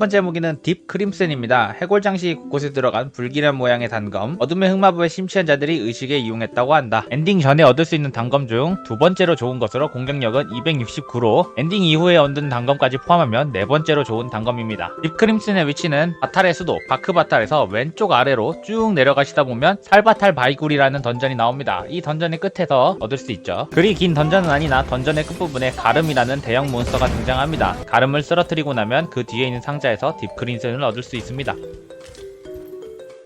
첫 번째 무기는 딥 크림슨입니다. 해골 장식 곳곳에 들어간 불길한 모양의 단검, 어둠의 흑마법에 심취한 자들이 의식에 이용했다고 한다. 엔딩 전에 얻을 수 있는 단검 중 두 번째로 좋은 것으로 공격력은 269로 엔딩 이후에 얻은 단검까지 포함하면 네 번째로 좋은 단검입니다. 딥 크림슨의 위치는 바탈의 수도 바크 바탈에서 왼쪽 아래로 쭉 내려가시다 보면 살바탈 바이굴이라는 던전이 나옵니다. 이 던전의 끝에서 얻을 수 있죠. 그리 긴 던전은 아니나 던전의 끝부분에 가름이라는 대형 몬스터가 등장합니다. 가름을 쓰러뜨리고 나면 그 뒤에 있는 상자에 서딥 크림슨을 얻을 수 있습니다.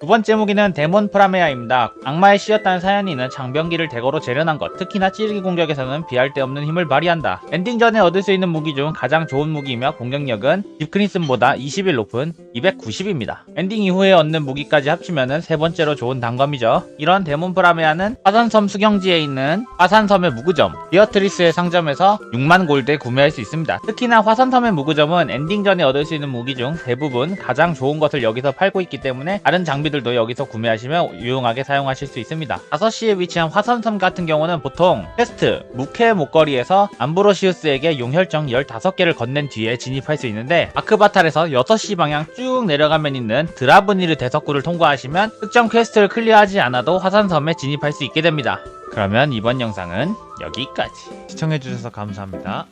두 번째 무기는 데몬 프라메아입니다. 악마에 씌었다는 사연이는 장병기를 대거로 재련한 것, 특히나 찌르기 공격에서는 비할 데 없는 힘을 발휘한다. 엔딩 전에 얻을 수 있는 무기 중 가장 좋은 무기이며 공격력은 딥크니슨보다 20일 높은 290입니다. 엔딩 이후에 얻는 무기까지 합치면 세 번째로 좋은 단검이죠. 이런 데몬 프라메아는 화산섬 수경지에 있는 화산섬의 무구점, 디어트리스의 상점에서 6만 골드에 구매할 수 있습니다. 특히나 화산섬의 무구점은 엔딩 전에 얻을 수 있는 무기 중 대부분 가장 좋은 것을 여기서 팔고 있기 때문에 다른 장비 들도 여기서 구매하시면 유용하게 사용하실 수 있습니다. 5시에 위치한 화산섬 같은 경우는 보통 퀘스트, 무케 목걸이에서 암브로시우스에게 용혈정 15개를 건넨 뒤에 진입할 수 있는데 아크바탈에서 6시 방향 쭉 내려가면 있는 드라브니르 대석구를 통과하시면 특정 퀘스트를 클리어하지 않아도 화산섬에 진입할 수 있게 됩니다. 그러면 이번 영상은 여기까지. 시청해주셔서 감사합니다.